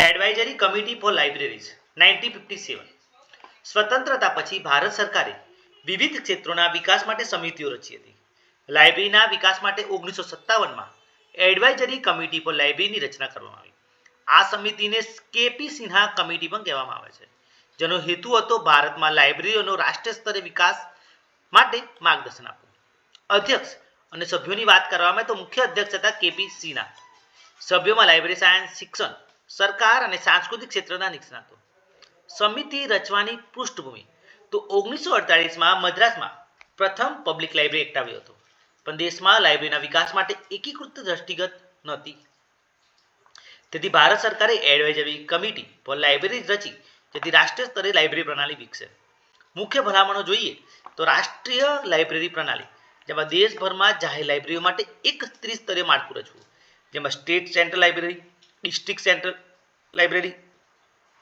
Advisory committee for libraries nineteen fifty seven સ્વતંત્રતા પછી ભારત સરકારે વિવિધ ક્ષેત્રોના વિકાસ માટે સમિતિઓ રચી હતી. લાઇબ્રેરીના વિકાસ માટે ઓગણીસો સત્તાવનમાં એડવાઇઝરી કમિટી ફોર લાઇબ્રેરીની રચના કરવામાં આવી. આ સમિતિને કેપી સિન્હા કમિટી પણ કહેવામાં આવે છે. જેનો હેતુ હતો ભારતમાં લાઇબ્રેરીઓનો રાષ્ટ્રીય સ્તરે વિકાસ માટે માર્ગદર્શન આપવું. અધ્યક્ષ અને સભ્યોની વાત કરવામાં તો મુખ્ય અધ્યક્ષ હતા કેપી સિન્હા. સભ્યોમાં લાઇબ્રેરી સાયન્સ, શિક્ષણ સરકાર અને સાંસ્કૃતિક ક્ષેત્રના નિષ્ણાતો. સમિતિ રચવાની પૃષ્ઠભૂમિ. તો ઓગણીસો અડતાલીસમાં મદ્રાસમાં પ્રથમ પબ્લિક લાઇબ્રેરી એકટાવ્યો હતો. પણ દેશમાં લાઇબ્રેરીના વિકાસ માટે એકીકૃત દ્રષ્ટિગત નહોતી. તેથી ભારત સરકારે એડવાઇઝરી કમિટી ફોર લાઇબ્રેરી રચી, જેથી રાષ્ટ્રીય સ્તરે લાઇબ્રેરી પ્રણાલી વિકસે. મુખ્ય ભલામણો જોઈએ તો રાષ્ટ્રીય લાઇબ્રેરી પ્રણાલી, જેમાં દેશભરમાં જાહેર લાઇબ્રેરીઓ માટે એક ત્રિસ્તરીય માળખું રચવું, જેમાં state central library district central library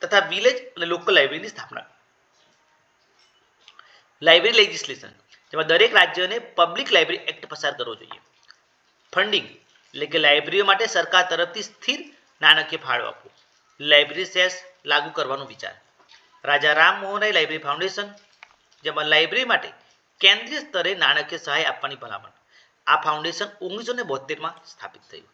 તથા વિલેજ અને લોકલ લાઇબ્રેરીની સ્થાપના. લાઇબ્રેરી લેજિસ્લેશન, જેમાં દરેક રાજ્યને પબ્લિક લાઇબ્રેરી એક્ટ પસાર કરવો જોઈએ. ફંડિંગ, એટલે કે લાઇબ્રેરીઓ માટે સરકાર તરફથી સ્થિર નાણાકીય ફાળો આપવો. લાઇબ્રેરી સેસ લાગુ કરવાનો વિચાર. રાજા રામ મોહન રાય લાઇબ્રેરી ફાઉન્ડેશન, જેમાં લાઇબ્રેરી માટે કેન્દ્રીય સ્તરે નાણાકીય સહાય આપવાની ભલામણ. આ ફાઉન્ડેશન ઓગણીસો ને બોતેરમાં સ્થાપિત થયું.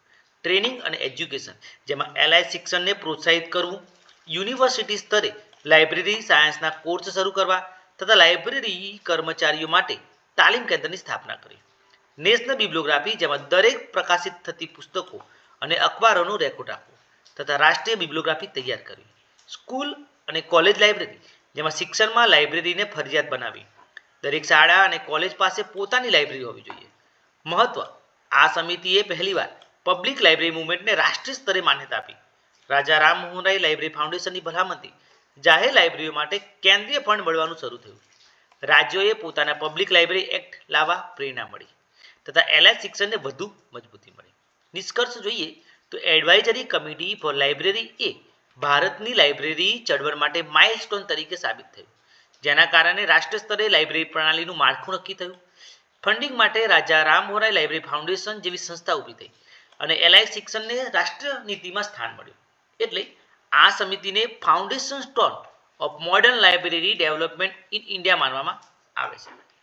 ટ્રેનિંગ અને એજ્યુકેશન, જેમાં એલઆઈ શિક્ષણને પ્રોત્સાહિત કરવું, યુનિવર્સિટી સ્તરે લાઇબ્રેરી સાયન્સના કોર્સ શરૂ કરવા તથા લાઇબ્રેરી કર્મચારીઓ માટે તાલીમ કેન્દ્રની સ્થાપના કરી. નેશનલ બિબ્લોગ્રાફી જેમાં દરેક પ્રકાશિત થતી પુસ્તકો અને અખબારોનું રેકોર્ડ રાખવું તથા રાષ્ટ્રીય બિબ્લોગ્રાફી તૈયાર કરવી. સ્કૂલ અને કોલેજ લાઇબ્રેરી, જેમાં શિક્ષણમાં લાઇબ્રેરીને ફરજિયાત બનાવી દરેક શાળા અને કોલેજ પાસે પોતાની લાઇબ્રેરી હોવી જોઈએ. મહત્વ, આ સમિતિએ પહેલીવાર પબ્લિક લાઇબ્રેરી મુવમેન્ટને રાષ્ટ્રીય સ્તરે માન્યતા આપી. રાજા રામ લાઇબ્રેરી ફાઉન્ડેશનની ભલામણથી જાહેર લાઇબ્રેરીઓ માટે કેન્દ્રીય ફંડ મળવાનું શરૂ થયું. રાજ્યોએ પોતાના પબ્લિક લાઇબ્રેરી એક્ટ લાવવા પ્રેરણા મળી તથા એલઆઈ શિક્ષણને વધુ મજબૂતી મળી. નિષ્કર્ષ જોઈએ તો એડવાઇઝરી કમિટી ફોર લાઇબ્રેરી એ ભારતની લાઇબ્રેરી ચળવળ માટે માઇલસ્ટોન તરીકે સાબિત થયું. જેના કારણે રાષ્ટ્રીય સ્તરે લાઇબ્રેરી પ્રણાલીનું માળખું નક્કી થયું. ફંડિંગ માટે રાજા રામ મોરાય લાઇબ્રેરી ફાઉન્ડેશન જેવી સંસ્થા ઊભી થઈ. અને એલઆઈ શિક્ષણને રાષ્ટ્રીય નીતિમાં સ્થાન મળ્યું. એટલે આ સમિતિને foundation stone of modern library development in India માનવામાં આવે છે.